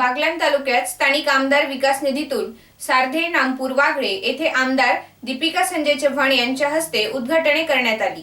बागलाण तालुक्यात स्थानिक आमदार विकास निधीतून सारधे नामपूर वाघळे येथे आमदार दीपिका संजय चव्हाण यांच्या हस्ते उद्घाटने करण्यात आली.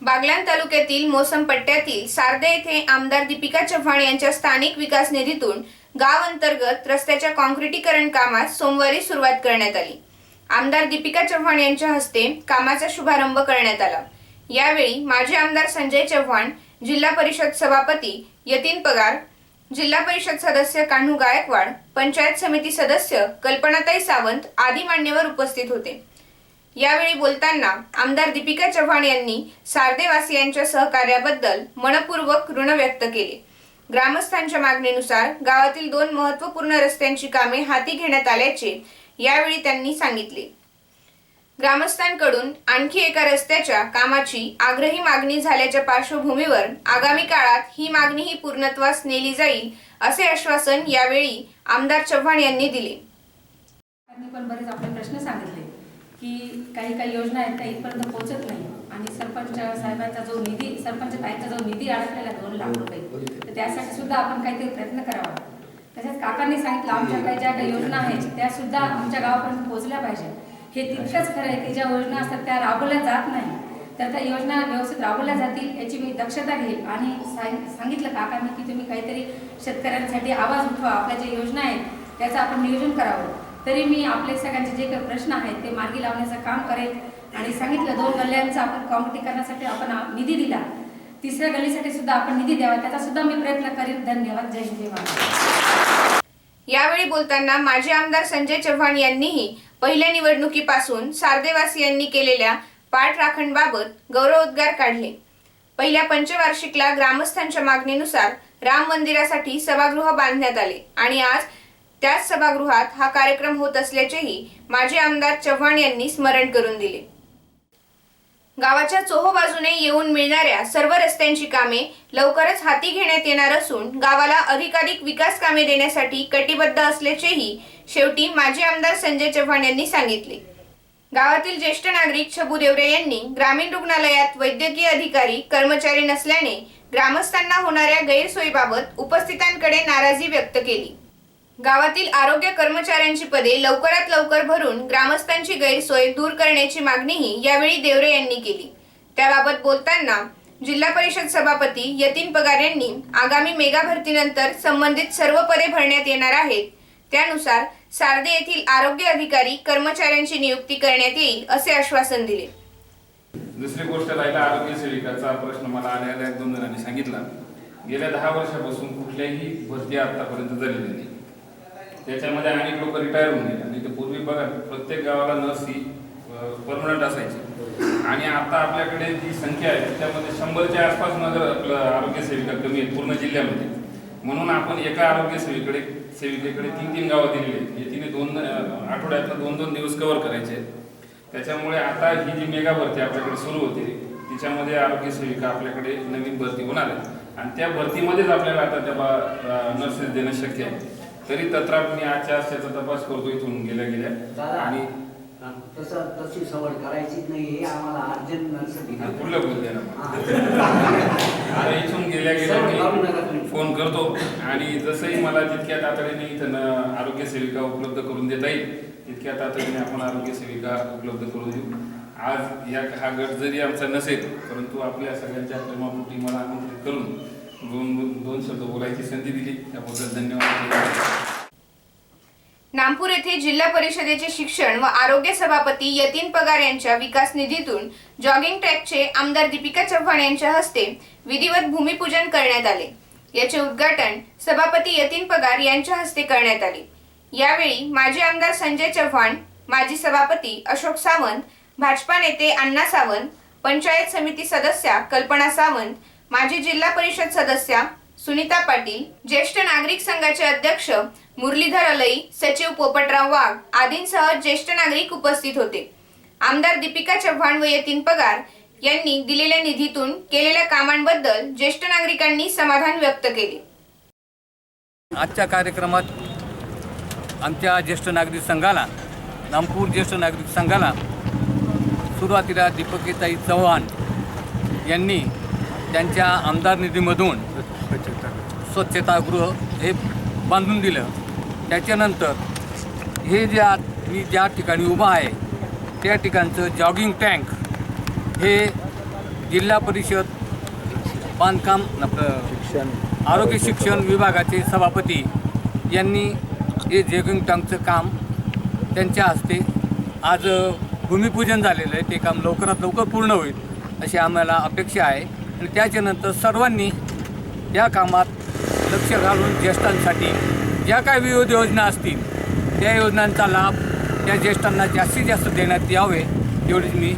बागलाण तालुक्यातील मोसम पट्ट्यातील सारदे येथे आमदार दीपिका चव्हाण यांच्या स्थानिक विकास निधीतून गाव अंतर्गत रस्त्याच्या काँक्रिटीकरण कामास सोमवारी सुरुवात करण्यात आली. आमदार दीपिका चव्हाण यांच्या हस्ते कामाचा शुभारंभ करण्यात आला. यावेळी माजी आमदार संजय चव्हाण जिल्हा परिषद सभापती यतीन पगार जिल्हा परिषद सदस्य कान्हू गायकवाड पंचायत समिती सदस्य कल्पनाताई सावंत आदी मान्यवर उपस्थित होते. यावेळी बोलताना आमदार दीपिका चव्हाण यांनी सारदेवासियांच्या सहकार्याबद्दल मनपूर्वक ऋण व्यक्त केले. ग्रामस्थांच्या मागणीनुसार गावातील दोन महत्त्वपूर्ण रस्त्यांची कामे हाती घेण्यात आल्याचे यावेळी त्यांनी सांगितले. ग्रामस्थांकडून आणखी एका रस्त्याच्या कामाची आग्रही मागणी झाल्याच्या पार्श्वभूमीवर आगामी काळात ही मागणीही पूर्णत्वास नेली जाईल असे आश्वासन यावेळी आमदार चव्हाण यांनी दिले. पण बरेच आपले प्रश्न सांगितले की काही काही योजना आहेत त्या इथपर्यंत पोहोचत नाही. आणि सरपंच साहेबांचा जो निधी सरपंच ताईंचा जो निधी अडकलेला दोन लाख रुपये तर त्यासाठी सुद्धा आपण काहीतरी प्रयत्न करावा. तसेच काकांनी सांगितलं आमच्या काही ज्या काही योजना आहेत त्या सुद्धा आमच्या गावापर्यंत पोहोचल्या पाहिजे. हे तितकंच खरं आहे की ज्या योजना असतात त्या राबवल्या जात नाही. तर त्या योजना व्यवस्थित राबवल्या जातील याची मी दक्षता घेईल. आणि सांग- सांगितलं काकांनी की तुम्ही काहीतरी शेतकऱ्यांसाठी आवाज उठवा. आपल्या ज्या योजना आहेत त्याचं आपण नियोजन करावं. तरी मी आपले सगळ्यांचे जे काही प्रश्न आहेत ते मार्गी लावण्याचं काम करेल आणि सांगितलं दोन गल्ल्यांचा आपण कॉम्पिटीकरणासाठी आपण निधी दिला. तिसऱ्या गल्लीसाठी सुद्धा आपण निधी द्यावा. त्याचा सुद्धा मी प्रयत्न करेन. धन्यवाद. जय हिंद जय यावेळी बोलताना माजी आमदार संजय चव्हाण यांनीही पहिल्या निवडणुकीपासून सार्देवासियांनी केलेल्या पाठ राखणबाबत गौरवोद्गार काढले. पहिल्या पंचवार्षिकला ग्रामस्थांच्या मागणीनुसार राम मंदिरासाठी सभागृह बांधण्यात आले आणि आज त्याच सभागृहात हा कार्यक्रम होत असल्याचेही माजी आमदार चव्हाण यांनी स्मरण करून दिले. गावाच्या चोहो बाजूने येऊन मिळणाऱ्या सर्व रस्त्यांची कामे लवकरच हाती घेण्यात येणार असून गावाला अधिकाधिक विकास कामे देण्यासाठी कटिबद्ध असल्याचेही शेवटी माजी आमदार संजय चव्हाण यांनी सांगितले. गावातील ज्येष्ठ नागरिक छबू देवरे यांनी ग्रामीण रुग्णालयात वैद्यकीय अधिकारी कर्मचारी नसल्याने ग्रामस्थांना होणाऱ्या गैरसोयीबाबत उपस्थितांकडे नाराजी व्यक्त केली. गावातील आरोग्य कर्मचाऱ्यांची पदे लवकरात लवकर भरून ग्रामस्थांची गैरसोय दूर करण्याची मागणीही यावेळी देवरे यांनी केली. त्याबाबत बोलताना जिल्हा परिषद सभापती यतीन पगार यांनी आगामी मेगा भरतीनंतर संबंधित सर्व पदे भरण्यात येणार आहेत त्यानुसार सारदे येथील आरोग्य अधिकारी कर्मचाऱ्यांची नियुक्ती करण्यात येईल असे आश्वासन दिले. दुसरी गोष्ट राहिला आरोग्य सेविकाचा प्रश्न मला आलेला एक दोन जणांनी सांगितला. गेल्या दहा वर्षापासून कुठल्याही भरती आतापर्यंत झालेली नाही. त्याच्यामध्ये अनेक लोक रिटायर होऊन गेले. आणि ते पूर्वी बघा प्रत्येक गावाला नर्स ही परमनंट असायची. आणि आता आपल्याकडे जी संख्या आहे त्याच्यामध्ये शंभरच्या आसपास नगर आपलं आरोग्य सेविका कमी आहेत पूर्ण जिल्ह्यामध्ये. म्हणून आपण एका आरोग्य सेविकडे सेविकेकडे तीन तीन गावं दिलेली आहेत. हे तिने दोन अं, आठवड्यातनं दोन दोन दिवस कव्हर करायचे त्याच्यामुळे आता ही जी मेगा भरती आपल्याकडे सुरू होते तिच्यामध्ये आरोग्य सेविका आपल्याकडे नवीन भरती होणार आहे आणि त्या भरतीमध्येच आपल्याला आता त्या नर्सेस देणं शक्य आहे. तरी तत्राप मी आजच्या आज त्याचा तपास करतो इथून गेल्या गेल्या. आणि तसं तशी सवड करायचीच नाही हे आम्हाला अर्जंट बोलते ना. इथून गेल्या गेल्या फोन करतो आणि जसंही मला जितक्या तातडीने इथं आरोग्य सेविका उपलब्ध करून देता येईल तितक्या तातडीने आपण आरोग्य सेविका उपलब्ध करून देऊ. आज या हा गट जरी आमचा नसेल परंतु आपल्या सगळ्यांच्या प्रेमापोटी मला आमंत्रित करून दोन दोन शब्द बोलायची संधी दिली. त्याबद्दल धन्यवाद. नामपूर येथे जिल्हा परिषदेचे शिक्षण व आरोग्य सभापती यतीन पगार यांच्या विकास निधीतून जॉगिंग ट्रॅकचे आमदार दीपिका चव्हाण यांच्या हस्ते विधिवत भूमिपूजन करण्यात आले. याचे उद्घाटन सभापती यतीन पगार यांच्या हस्ते करण्यात आले. यावेळी माजी आमदार संजय चव्हाण माजी सभापती अशोक सावंत भाजपा नेते अण्णा सावंत पंचायत समिती सदस्या कल्पना सावंत माजी जिल्हा परिषद सदस्या सुनीता पाटील ज्येष्ठ नागरिक संघाचे अध्यक्ष मुरलीधर अलई सचिव पोपटराव वाघ आदींसह ज्येष्ठ नागरिक उपस्थित होते. आमदार दीपिका चव्हाण व यतीन पगार यांनी दिलेल्या निधीतून केलेल्या कामांबद्दल ज्येष्ठ नागरिकांनी समाधान व्यक्त केले. आजच्या कार्यक्रमात आमच्या ज्येष्ठ नागरिक संघाला नामपूर ज्येष्ठ नागरिक संघाला सुरुवातीला दीपकीताई चव्हाण यांनी त्यांच्या आमदार निधीमधून स्वच्छतागृह हे बांधून दिलं. त्याच्यानंतर हे जे आत मी ज्या ठिकाणी उभा आहे त्या ठिकाणचं जॉगिंग टँक हे जिल्हा परिषद बांधकाम आपलं आरोग्य शिक्षण विभागाचे सभापती यांनी हे जॉगिंग टँकचं काम त्यांच्या हस्ते आज भूमिपूजन झालेलं आहे. ते काम लवकरात लवकर पूर्ण होईल अशी आम्हाला अपेक्षा आहे. आणि त्याच्यानंतर सर्वांनी या कामात लक्ष घालून ज्येष्ठांसाठी ज्या काय विविध योजना असतील त्या योजनांचा लाभ त्या ज्येष्ठांना जास्तीत जास्त देण्यात यावे एवढीच मी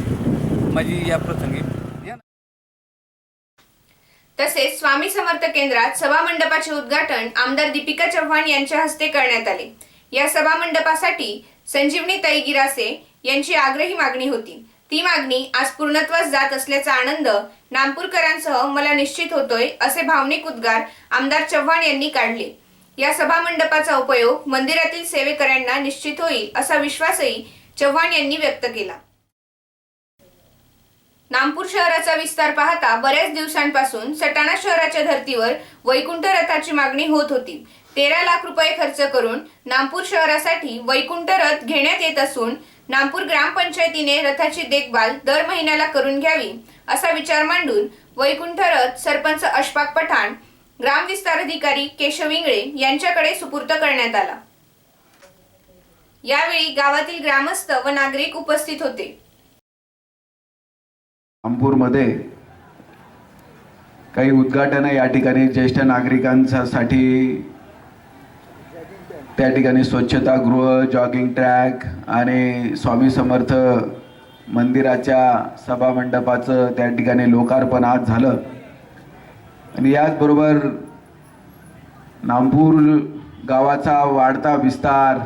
माझी या प्रसंगी तसेच स्वामी समर्थ केंद्रात सभा मंडपाचे उद्घाटन आमदार दीपिका चव्हाण यांच्या हस्ते करण्यात आले. या सभा मंडपासाठी संजीवनी ताई गिरासे यांची आग्रही मागणी होती. ती मागणी आज पूर्णत्वास जात असल्याचा आनंद नामपूरकरांसह मला निश्चित होतोय असे भावनिक उद्गार आमदार चव्हाण यांनी काढले. या सभा मंडपाचा उपयोग मंदिरातील सेवेकऱ्यांना निश्चित होईल असा विश्वासही चव्हाण यांनी व्यक्त केला. नामपूर शहराचा विस्तार पाहता बऱ्याच दिवसांपासून सटाणा शहराच्या धर्तीवर वैकुंठ रथाची मागणी होत होती. तेरा लाख रुपये खर्च करून नागपूर शहरासाठी वैकुंठ रथ घेण्यात येत असून नागपूर ग्रामपंचायतीने रथाची देखभाल दर महिन्याला करून घ्यावी असा विचार मांडून वैकुंठ रथ सरपंच अशफाक पठाण ग्रामविस्तार अधिकारी केशव इंगळे यांच्याकडे सुपूर्त करण्यात आला. यावेळी गावातील ग्रामस्थ व नागरिक उपस्थित होते. रामपूरमध्ये काही उद्घाटनं या ठिकाणी ज्येष्ठ नागरिकांसाठी त्या ठिकाणी स्वच्छतागृह जॉगिंग ट्रॅक आणि स्वामी समर्थ मंदिराच्या सभामंडपाचं त्या ठिकाणी लोकार्पण आज झालं. आणि याचबरोबर नागपूर गावाचा वाढता विस्तार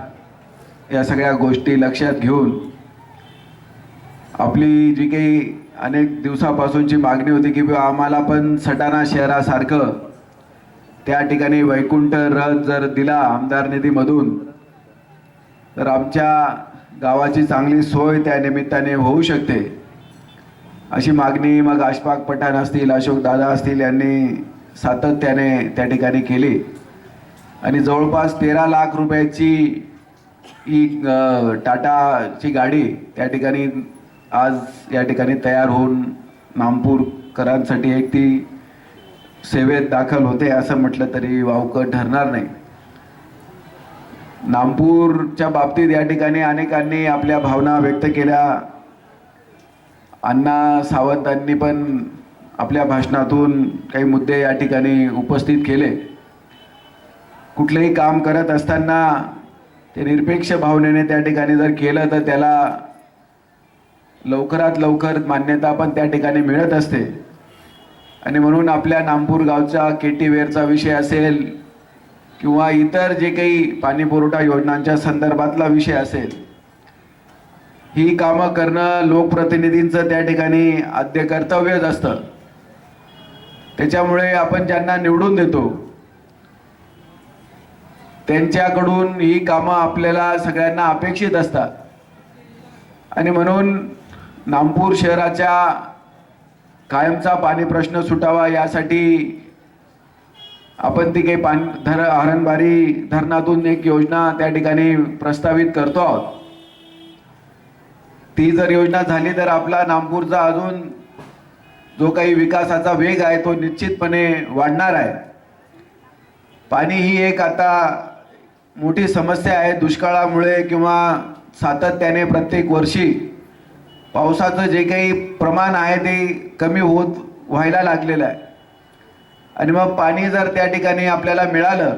या सगळ्या गोष्टी लक्षात घेऊन आपली जी काही अनेक दिवसापासूनची मागणी होती की बुवा आम्हाला पण सटाणा शहरासारखं त्या ठिकाणी वैकुंठ रथ जर दिला आमदार निधीमधून तर आमच्या गावाची चांगली सोय त्या निमित्ताने होऊ शकते. अशी मागणी मग अशफाक पठाण असतील अशोक दादा असतील यांनी सातत्याने त्या ठिकाणी केली. आणि जवळपास तेरा लाख रुपयाची ही टाटाची गाडी त्या ठिकाणी आज या ठिकाणी तयार होऊन नामपूरकरांसाठी एक ती सेवेत दाखल होते असं म्हटलं तरी वावकं ठरणार नाही. नामपूरच्या बाबतीत या ठिकाणी अनेकांनी आपल्या भावना व्यक्त केल्या. अण्णा सावंतांनी पण आपल्या भाषणातून काही मुद्दे या ठिकाणी उपस्थित केले. कुठलंही काम करत असताना ते निरपेक्ष भावनेने त्या ठिकाणी जर केलं तर त्याला लवकरात लवकर मान्यता पण त्या ठिकाणी मिळत असते. आणि म्हणून आपल्या नामपूर गावचा के टी वेअरचा विषय असेल किंवा इतर जे काही पाणीपुरवठा योजनांच्या संदर्भातला विषय असेल ही कामं करणं लोकप्रतिनिधींचं त्या ठिकाणी आद्य कर्तव्यच असतं. त्याच्यामुळे आपण ज्यांना निवडून देतो त्यांच्याकडून ही कामं आपल्याला सगळ्यांना अपेक्षित असतात. आणि म्हणून नागपूर शहराच्या कायमचा पाणी प्रश्न सुटावा यासाठी आपण ती काही पाणी धर हरणबारी धरणातून एक योजना त्या ठिकाणी प्रस्तावित करतो आहोत. ती जर योजना झाली तर आपला नागपूरचा अजून जो काही विकासाचा वेग आहे तो निश्चितपणे वाढणार आहे. पाणी ही एक आता मोठी समस्या आहे दुष्काळामुळे किंवा सातत्याने प्रत्येक वर्षी पावसाचं जे काही प्रमाण आहे ते कमी होत व्हायला लागलेलं आहे. आणि मग पाणी जर त्या ठिकाणी आपल्याला मिळालं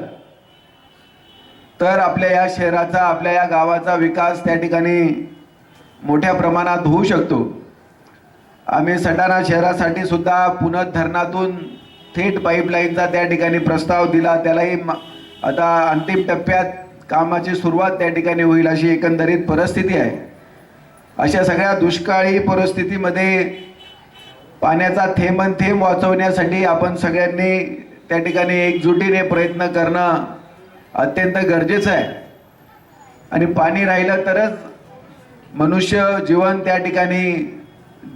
तर आपल्या या शहराचा आपल्या या गावाचा विकास त्या ठिकाणी मोठ्या प्रमाणात होऊ शकतो. आम्ही सटाणा शहरासाठी सुद्धा पुनत धरणातून थेट पाईपलाईनचा त्या ठिकाणी प्रस्ताव दिला. त्यालाही आता अंतिम टप्प्यात कामाची सुरुवात त्या ठिकाणी होईल अशी एकंदरीत परिस्थिती आहे. अशा सगळ्या दुष्काळी परिस्थितीमध्ये पाण्याचा थेंबन थेंब वाचवण्यासाठी आपण सगळ्यांनी त्या ठिकाणी एकजुटीने प्रयत्न करणं अत्यंत गरजेचं आहे. आणि पाणी राहिलं तरच मनुष्य जीवन त्या ठिकाणी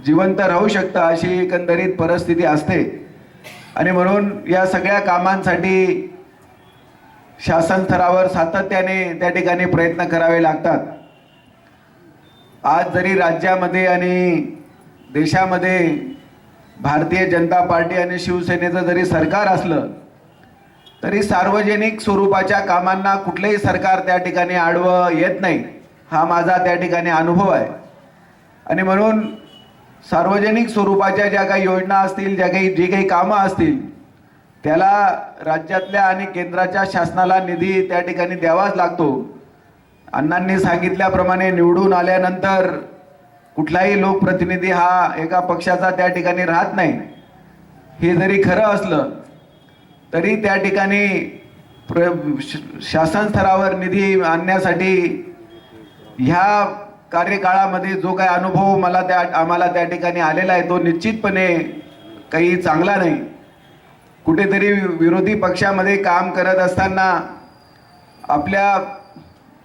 जिवंत राहू शकतं अशी एकंदरीत परिस्थिती असते. आणि म्हणून या सगळ्या कामांसाठी शासन स्तरावर सातत्याने त्या ठिकाणी प्रयत्न करावे लागतात. आज जरी राज्यामध्ये आणि देशामध्ये भारतीय जनता पार्टी आणि शिवसेनेचं जरी सरकार असलं तरी सार्वजनिक स्वरूपाच्या कामांना कुठलंही सरकार त्या ठिकाणी आडवं येत नाही. हा माझा त्या ठिकाणी अनुभव आहे. आणि म्हणून सार्वजनिक स्वरूपाच्या ज्या काही योजना असतील ज्या काही जी काही कामं असतील त्याला राज्यातल्या आणि केंद्राच्या शासनाला निधी त्या ठिकाणी द्यावाच लागतो. अण्णांनी सांगितल्याप्रमाणे निवडून आल्यानंतर कुठलाही लोकप्रतिनिधी हा एका पक्षाचा त्या ठिकाणी राहत नाही. हे जरी खरं असलं तरी त्या ठिकाणी प्र श- शासन स्तरावर निधी आणण्यासाठी ह्या कार्यकाळामध्ये जो काही अनुभव मला त्या आम्हाला त्या ठिकाणी आलेला आहे तो निश्चितपणे काही चांगला नाही. कुठेतरी विरोधी पक्षामध्ये काम करत असताना आपल्या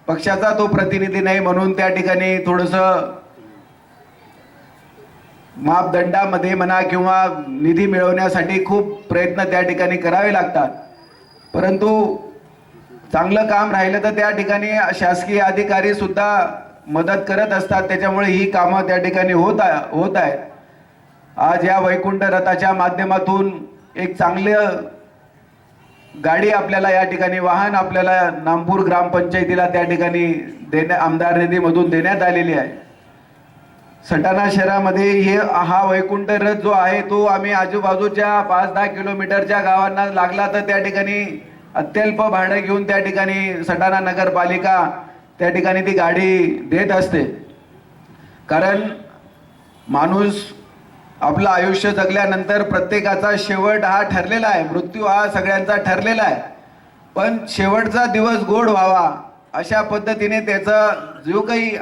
पक्षाचा तो प्रतिनिधी नाही म्हणून त्या ठिकाणी थोडंसं मापदंडामध्ये म्हणा किंवा निधी मिळवण्यासाठी खूप प्रयत्न त्या ठिकाणी करावे लागतात. परंतु चांगलं काम राहिलं तर त्या ठिकाणी शासकीय अधिकारी सुद्धा मदत करत असतात. त्याच्यामुळे ही कामं त्या ठिकाणी होत आहे होत आहेत. आज या वैकुंठ रथाच्या माध्यमातून एक चांगलं गाडी आपल्याला या ठिकाणी वाहन आपल्याला नामपूर ग्रामपंचायतीला त्या ठिकाणी देण्या आमदार निधीमधून देण्यात आलेली आहे. सटाणा शहरामध्ये हे हा वैकुंठ रथ जो आहे तो आम्ही आजूबाजूच्या पाच दहा किलोमीटरच्या गावांना लागला तर त्या ठिकाणी अत्यल्प भाडं घेऊन त्या ठिकाणी सटाणा नगरपालिका त्या ठिकाणी ती गाडी देत असते. कारण माणूस आपलं आयुष्य जगल्यानंतर प्रत्येकाचा शेवट हा ठरलेला आहे. मृत्यू हा सगळ्यांचा ठरलेला आहे. पण शेवटचा दिवस गोड व्हावा अशा पद्धतीने त्याचा जो काही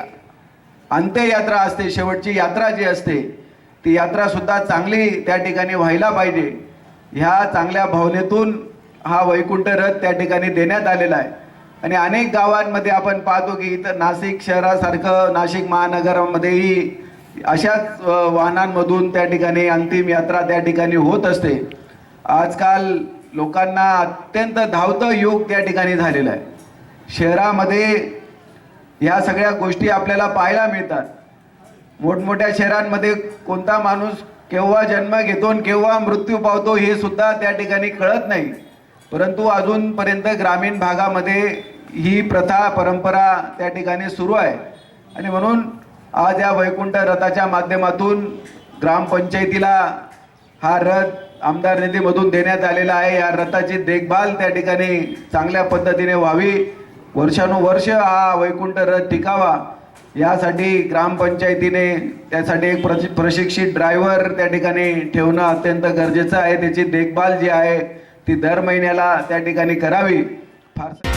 अंत्ययात्रा असते शेवटची यात्रा जी असते ती यात्रासुद्धा चांगली त्या ठिकाणी व्हायला पाहिजे. ह्या चांगल्या भावनेतून हा वैकुंठ रथ त्या ठिकाणी देण्यात आलेला आहे. आणि अनेक गावांमध्ये आपण पाहतो की इथं नाशिक शहरासारखं नाशिक महानगरामध्येही अशाच वाहनांमधून त्या ठिकाणी अंतिम यात्रा त्या ठिकाणी होत असते. आजकाल लोकांना अत्यंत धावतं युग त्या ठिकाणी झालेलं आहे. शहरामध्ये ह्या सगळ्या गोष्टी आपल्याला पाहायला मिळतात. मोठमोठ्या शहरांमध्ये कोणता माणूस केव्हा जन्म घेतो आणि केव्हा मृत्यू पावतो हे सुद्धा त्या ठिकाणी कळत नाही. परंतु अजूनपर्यंत ग्रामीण भागामध्ये ही प्रथा परंपरा त्या ठिकाणी सुरू आहे. आणि म्हणून आज या वैकुंठ रथाच्या माध्यमातून ग्रामपंचायतीला हा रथ आमदार निधीमधून देण्यात आलेला आहे. या रथाची देखभाल त्या ठिकाणी चांगल्या पद्धतीने व्हावी. वर्षानुवर्ष हा वैकुंठ रथ टिकावा. यासाठी ग्रामपंचायतीने त्यासाठी एक प्रशिक्षित ड्रायव्हर त्या ठिकाणी ठेवणं अत्यंत गरजेचं आहे. त्याची देखभाल जी आहे ती दर महिन्याला त्या ठिकाणी करावी. फार